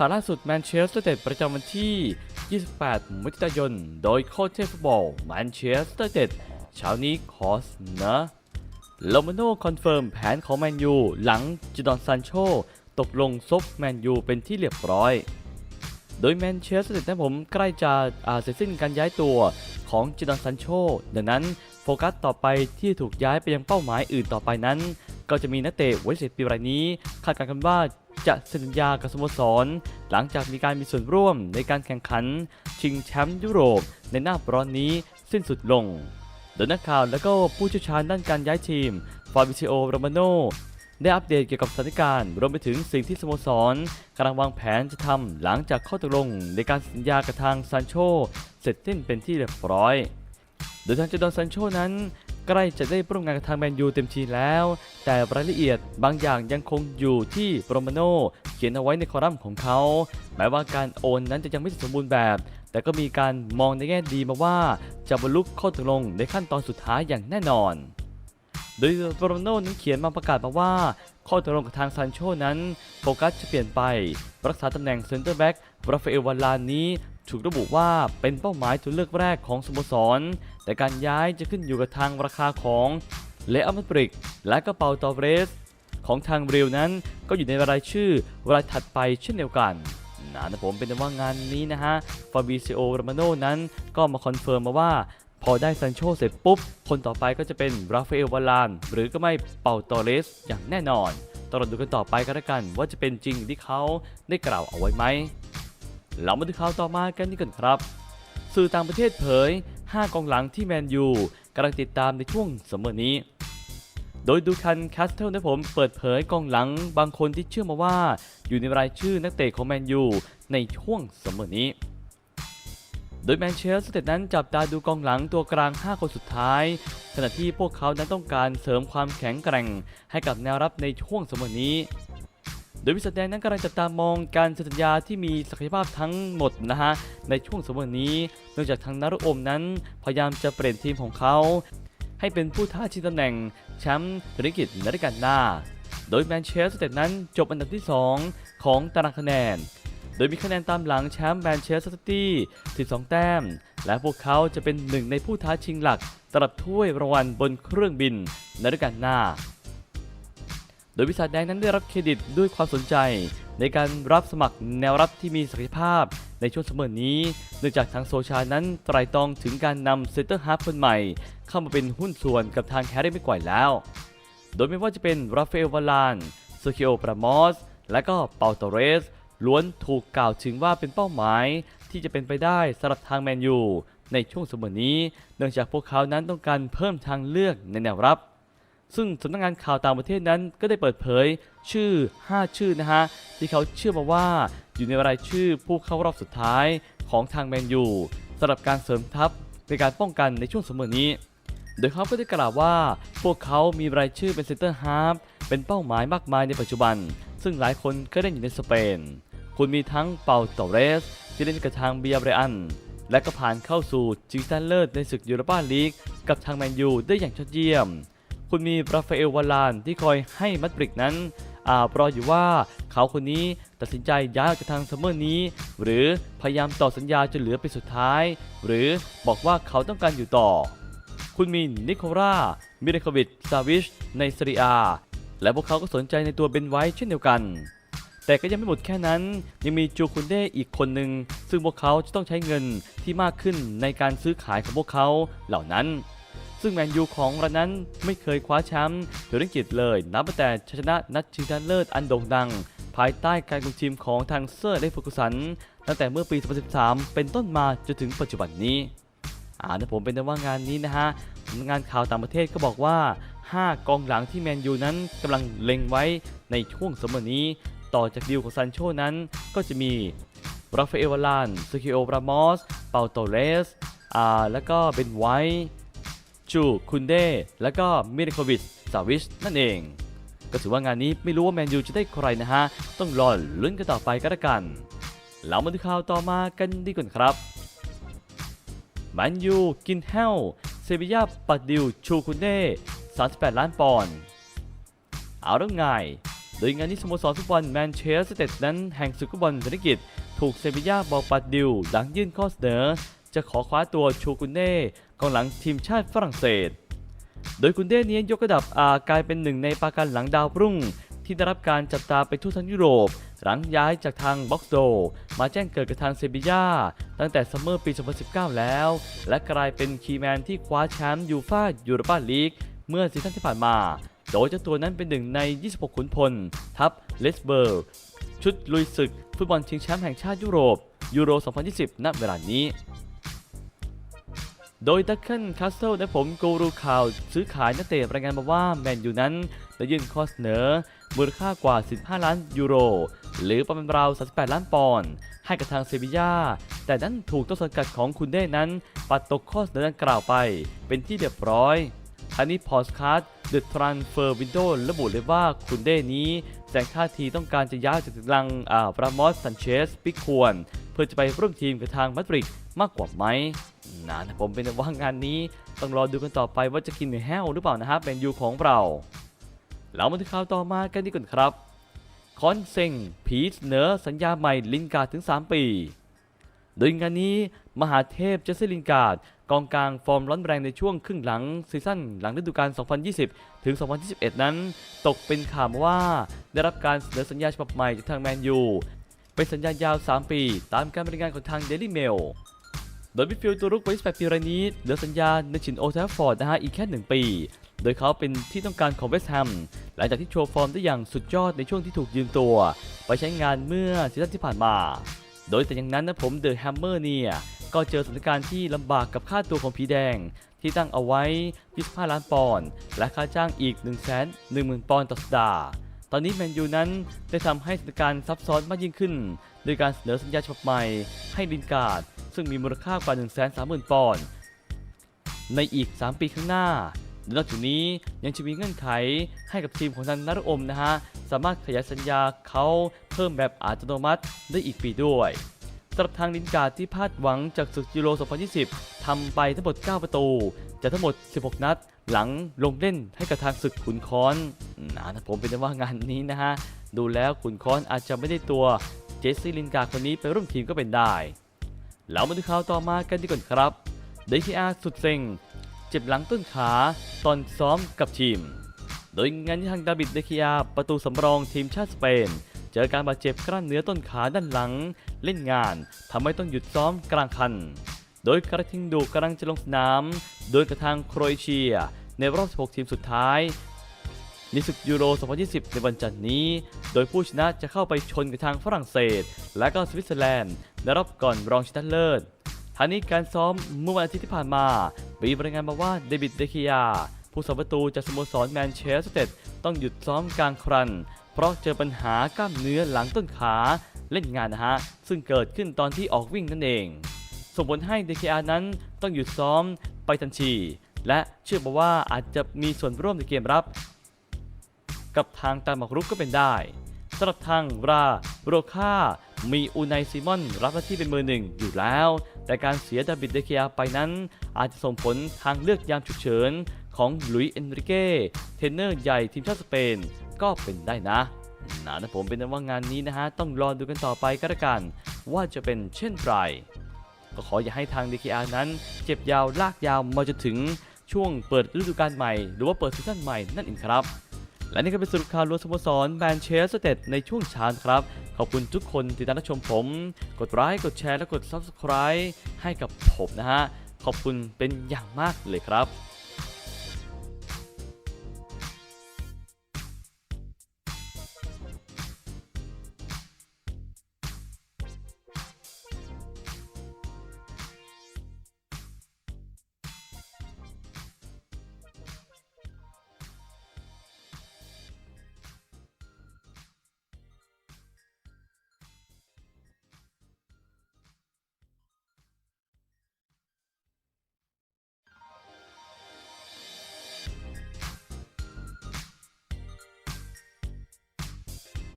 ข่าวล่าสุดแมนเชสเตอร์ยูไนเต็ดประจำวันที่ 28 มิถุนายน โดยโค้ชเทฟุตบอลแมนเชสเตอร์ยูไนเต็ดเช้านี้คอสนะโลมาโนคอนเฟิร์มแผนของแมนยู หลังจิดอนซานโชตกลงซบแมนยูเป็นที่เรียบร้อย โดยแมนเชสเตอร์ยูไนเต็ดนั้นผมใกล้จะอาเสร็จสิ้นการย้ายตัวของจิดอนซานโชดังนั้นโฟกัสต่อไปที่ถูกย้ายไปยังเป้าหมายอื่นต่อไปนั้น ก็จะมีนักเตะวัยสิบปีรายนี้คาดการณ์กันว่า จะเซ็นสัญญากับสโมสร หลังจากมีการมีส่วนร่วมในการแข่งขัน ชิงแชมป์ยุโรป ในหน้าร้อนนี้สิ้นสุดลง โดยนักข่าวและก็ผู้เชี่ยวชาญด้านการย้ายทีม ฟาบิซิโอโรมาโนได้อัปเดตเกี่ยวกับสถานการณ์รวมไปถึงสิ่งที่สโมสรกำลังวางแผนจะทำหลังจากข้อตกลงในการสัญญากับทางซานโชเสร็จสิ้นเป็นที่เรียบร้อย โดยทางเจดอนซานโชนั้น ใกล้จะได้ร่วมงานกับทางแมนยูเต็มทีแล้ว แต่รายละเอียดบางอย่างยังคงอยู่ที่โปรมาโนเขียนเอาไว้ในคอลัมน์ของเขา แม้ว่าการโอนนั้นจะยังไม่สมบูรณ์แบบ แต่ก็มีการมองในแง่ดีมาว่า จะบรรลุข้อตกลงในขั้นตอนสุดท้ายอย่างแน่นอน โดยโปรมาโนนั้นเขียนมาประกาศมาว่า ข้อตกลงกับทางซานโชนั้นโฟกัสจะเปลี่ยนไป รักษาตำแหน่งเซนเตอร์แบ็กราฟาเอลวาลานนี้ ถูกระบุว่าเป็นเป้าหมายตัวเลือกแรกของสโมสร แต่การย้ายจะขึ้นอยู่กับทางราคาของเลอัมบริกและก็เปาตอเรส ของทางบริลนั้นก็อยู่ในรายชื่อรายถัดไปเช่นเดียวกันนะผมเป็นว่างานนี้นะฮะฟาบิซิโอโรมาโนนั้นก็มาคอนเฟิร์มมาว่าพอได้ซันโชเสร็จปุ๊บ คนต่อไปก็จะเป็นราฟาเอลวาลาน หรือก็ไม่เปาตอเรสอย่างแน่นอนต้องรอดูกันต่อไปกันแล้วกัน ว่าจะเป็นจริงที่เขาได้กล่าวเอาไว้ไหม เรามาดูข่าวต่อมากันนี่กันครับ สื่อต่างประเทศเผย 5 กองหลังที่แมนยูกำลังติดตามในช่วงสมมอนี้ โดยดูคันแคสเทลนะผมเปิดเผยกองหลังบางคนที่เชื่อมาว่า อยู่ในรายชื่อนักเตะของแมนยูในช่วงสมมอนี้โดยแมนเชสเตอร์นั้นจับตาดูกองหลังตัวกลาง 5 คนสุดท้าย ขณะที่พวกเขานั้นต้องการเสริมความแข็งแกร่งให้กับแนวรับในช่วงสมเมนี้ โดยวิสัทแดงนั้นกำลังจับตามองการเซ็นสัญญาที่มีศักยภาพทั้งหมดนะฮะในช่วงสมมตินี้เนื่องจากทางนารุโอมนั้นพยายามจะเปลี่ยนทีมของเขาให้เป็นผู้ท้าชิงตำแหน่งแชมป์ธุรกิจในฤดูกาลหน้า โดยแมนเชสเตอร์นั้นจบอันดับที่ 2 ของตารางคะแนน โดยมีคะแนนตามหลังแชมป์แมนเชสเตอร์ซิตี้ 12 แต้ม และพวกเขาจะเป็นหนึ่งในผู้ท้าชิงหลักสำหรับถ้วยรางวัลบนเครื่องบินในฤดูกาลหน้า ดยวิสาแดงนั้นได้รับเครดิตด้วยความสนใจ ในการรับสมัครแนวรับที่มีศักยภาพในช่วงเสมอนี้ เนื่องจากทางโซชานั้นไตรตรองถึงการนำเซนเตอร์ฮาร์ฟคนใหม่ เข้ามาเป็นหุ้นส่วนกับทางแฮร์รี่ไม่กวายแล้ว โดยไม่ว่าจะเป็นราฟาเอลวาลานเซอร์คิโอปรามอส และก็เปาโตเรส ล้วนถูกกล่าวถึงว่าเป็นเป้าหมายที่จะเป็นไปได้สำหรับทางแมนยูในช่วงเสมอนี้ เนื่องจากพวกเขานั้นต้องการเพิ่มทางเลือกในแนวรับ ซึ่งสำนักงานข่าวต่างประเทศนั้นก็ได้เปิดเผยชื่อ 5 ชื่อนะฮะ ที่เขาเชื่อมาว่าอยู่ในรายชื่อผู้เข้ารอบสุดท้ายของทางแมนยูสำหรับการเสริมทัพในการป้องกันในช่วงเสมอนี้ โดยเขาก็ได้กล่าวว่าพวกเขามีรายชื่อเป็นเซนเตอร์ฮาร์ฟเป็นเป้าหมายมากมายในปัจจุบัน ซึ่งหลายคนก็ได้อยู่ในสเปน คุณมีทั้งเปาโตเรส ที่เล่นกับทางเบียร์เรอัน และก็ผ่านเข้าสู่จิงตันเลิศในศึกยูโรปาลีกกับทางแมนยูได้อย่างยอดเยี่ยม คุณมีราฟาเอลวาลานที่คอยให้มัดบริกนั้นอ่ารออยู่ว่าเขาคนนี้ตัดสินใจย้ายออกจากทางซัมเมอร์นี้ หรือพยายามต่อสัญญาจนเหลือไปสุดท้าย หรือบอกว่าเขาต้องการอยู่ต่อ คุณมีนิโคล่ามิเรควิชซาวิชในซีรียและพวกเขาก็สนใจในตัวเบนไว้เช่นเดียวกัน แต่ก็ยังไม่หมดแค่นั้น ยังมีจูคุนเดอีกคนหนึ่งซึ่งพวกเขาจะต้องใช้เงินที่มากขึ้นในการซื้อขายของพวกเขาเหล่านั้น ซึ่งแมนยูของเรานั้นไม่เคยคว้าแชมป์หรืออังกฤษเลย นับแต่ชนะนัดชิงชนะเลิศอันโด่งดัง ภายใต้การคุมทีมของทางเซอร์และฟอร์กุสันตั้งแต่เมื่อปี 2013 เป็นต้นมาจนถึงปัจจุบันนี้อ่านะผมเป็นแต่ว่างานนี้นะฮะงานข่าวต่างประเทศก็บอกว่า 5 กองหลังที่แมนยูนั้นกำลังเล็งไว้ในช่วงสมอนี้ ต่อจากดิวของซันโชนั้นก็จะมีราฟาเอลวาลานซูคิโอปรามอส เปาโตเรสอ่าแล้วก็เบนไวท์ จูคุนเดแล้วก็มิริโควิชซาวิชนั่นเอง ก็ถือว่างานนี้ไม่รู้ว่าแมนยูจะได้ใครนะฮะ ต้องรอลุ้นกันต่อไปก็แล้วกันเรามาดูข่าวต่อมากันดีกว่าครับแมนยูกินแฮลเซบียาปัดดิวชูคุนเน่38 ล้านปอนด์เอาเรื่องไงโดยงานนี้สโมสรฟุตบอลแมนเชสเตอร์นั้นแห่งศึกฟุตบอลเศรษฐกิจ ถูกเซบียาบอกปัดดิว หลังยื่นข้อเสนอ จะขอคว้าตัวชูกุนเน่กองหลังทีมชาติฝรั่งเศส โดยกุนเด้นี้ยกระดับอากลายเป็นหนึ่งในปราการหลังดาวรุ่ง ที่ได้รับการจับตาไปทั่วทั้งยุโรป หลังย้ายจากทางบ็อกโดมาแจ้งเกิดกับทางเซบีย่าตั้งแต่ซัมเมอร์ปี 2019 แล้ว และกลายเป็นคีแมนที่คว้าแชมป์ยูฟ่ายูโรปาลีกเมื่อซีซั่นที่ผ่านมา โดยเจ้าตัวนั้นเป็นหนึ่งใน 26 ขุนพล ทัพเลสเบิร์กชุดลุยศึก ฟุตบอลชิงแชมป์แห่งชาติยุโรปยูโร 2020 ณ เวลานี้ โดยดัคเคนคาสเซิลและผมกูรูข่าวซื้อขายนักเตะรายงานมาว่าแมนยูนั้นได้ยื่นข้อเสนอ มูลค่ากว่า 15 ล้านยูโร หรือประมาณราว 38 ล้านปอนด์ให้กับทางเซบีย่าแต่นั้นถูกต้นสังกัดของคุณเด้นั้น ปัดตกข้อเสนอดังกล่าวไป เป็นที่เรียบร้อยทางนี้พอสคาร์ดเดอะทรานเฟอร์วินโดระบุเลยว่าคุณเด้นี้แสดงท่าทีต้องการจะย้ายจากทางอ่าปรามอสซันเชสปิกควรเพื่อจะไปร่วมทีมกับทางมาดริด มากกว่าไหมนะผมเป็นว่างานนี้ต้องรอดูกันต่อไปว่าจะกินแห้วหรือเปล่านะครับเป็นยูของเราเรามาถึงข่าวต่อมากันดีกว่าครับ คอนเซ็งผีเสนอสัญญาใหม่ลินการถึง 3 ปี โดยงานนี้มหาเทพเจสซี่ลินการ์ดกองกลางฟอร์มร้อนแรงในช่วงครึ่งหลังซีซั่นหลังฤดูกาล 2020 ถึง 2021 นั้น ตกเป็นข่าวมาว่าได้รับการเสนอสัญญาฉบับใหม่จากทางแมนยู เป็นสัญญายาว 3 ปี ตามการบริงานของทางเดลี่เมล โดยมิดฟิลด์ตัวรุกวัย18ปีรายนี้เหลือสัญญาในชินโอลด์แทราฟฟอร์ดนะฮะอีกแค่ 1 ปี โดยเขาเป็นที่ต้องการของเวสต์แฮมหลังจากที่โชว์ฟอร์มได้อย่างสุดยอดในช่วงที่ถูกยืมตัว ไปใช้งานเมื่อซีซั่นที่ผ่านมา โดยแต่อย่างนั้นนะผมเดอะแฮมเมอร์เนี่ยก็เจอสถานการณ์ที่ลำบากกับค่าตัวของผีแดง ที่ตั้งเอาไว้ 25 ล้านปอนด์และค่าจ้างอีก 1 1 0 0 0 0 ปอนด์ต่อสัปดาห์ตอนนี้แมนยูนั้นได้ทำให้สถานการณ์ซับซ้อนมากยิ่งขึ้น โดยการเสนอสัญญาฉบับใหม่ให้ลินการ์ด ซึ่งมีมูลค่ากว่า 1 3 0 0 0 0 ปอนด์ ในอีก 3 ปีข้างหน้านอกจากนี้ยังจะมีเงื่อนไขให้กับทีมของทางนารอมนะฮะ สามารถขยายสัญญาเขาเพิ่มแบบอัตโนมัติได้อีกปีด้วยสำหรับทางลินการ์ดที่พลาดหวังจากศึกยูโร 2020 ทำไปทั้งหมด 9 ประตูจากทั้งหมด 16 นัด หลังลงเล่นให้กับทางศึกขุนค้อนนะผมเป็นว่างานนี้นะฮะ ดูแล้วขุนค้อนอาจจะไม่ได้ตัวเจสซี่ลินการ์ดคนนี้ไปร่วมทีมก็เป็นได้ แล้วมาดูข่าวต่อมากันดีกว่าครับเดคิอาสุดเซ็ง เจ็บหลังต้นขาตอนซ้อมกับทีม โดยงานที่ทางดาบิดเดคิอาประตูสำรองทีมชาติสเปน เจอการบาดเจ็บกล้ามเนื้อต้นขาด้านหลัง เล่นงานทำให้ต้องหยุดซ้อมกลางคัน โดยกระทิงดูกำลังจะลงสนาม โดยกระทางโครเอเชีย ในรอบ 16 ทีมสุดท้ายในศึกยูโร 2020 ในวันจันทร์นี้ โดยผู้ชนะจะเข้าไปชนกับทางฝรั่งเศส และก็สวิตเซอร์แลนด์ ในรอบก่อนรองชนะเลิศทางนี้การซ้อมเมื่อวันอาทิตย์ที่ผ่านมา มีรายงานมาว่าเดวิดเดคิยา ผู้สาประตูจากสโมสรแมนเชสเตอร์ต้องหยุดซ้อมกลางครัน เพราะเจอปัญหากล้ามเนื้อหลังต้นขาเล่นงานนะฮะ ซึ่งเกิดขึ้นตอนที่ออกวิ่งนั่นเอง ส่งผลให้เดคิอานั้นต้องหยุดซ้อมไปทันที และเชื่อมาว่าอาจจะมีส่วนร่วมในเกมรับ กับทางตามหมากรุกก็เป็นได้ สำหรับทางราโรคามีอูไนซิมอนรับหน้าที่เป็นมือหนึ่งอยู่แล้ว แต่การเสียดาบิดเดเคียไปนั้น อาจจะส่งผลทางเลือกยามฉุกเฉินของลุยเอนริเก้เทนเนอร์ใหญ่ทีมชาติสเปนก็เป็นได้นะนะนะผมเป็นว่างานนี้นะฮะ ต้องรอดูกันต่อไปก็แล้วกัน ว่าจะเป็นเช่นไรก็ขออย่าให้ทาง DKR นั้นเจ็บยาวลากยาวมาจนถึงช่วงเปิดฤดูกาลใหม่ หรือว่าเปิดซีซั่นใหม่นั่นเองครับ และนี่ก็เป็นสรุปข่าวรวมสโมสรแมนเชสเตอร์ในช่วงเช้าครับ ขอบคุณทุกคนที่ติดตามชมผม กดไลค์กดแชร์และกด Subscribe ให้กับผมนะฮะ ขอบคุณเป็นอย่างมากเลยครับ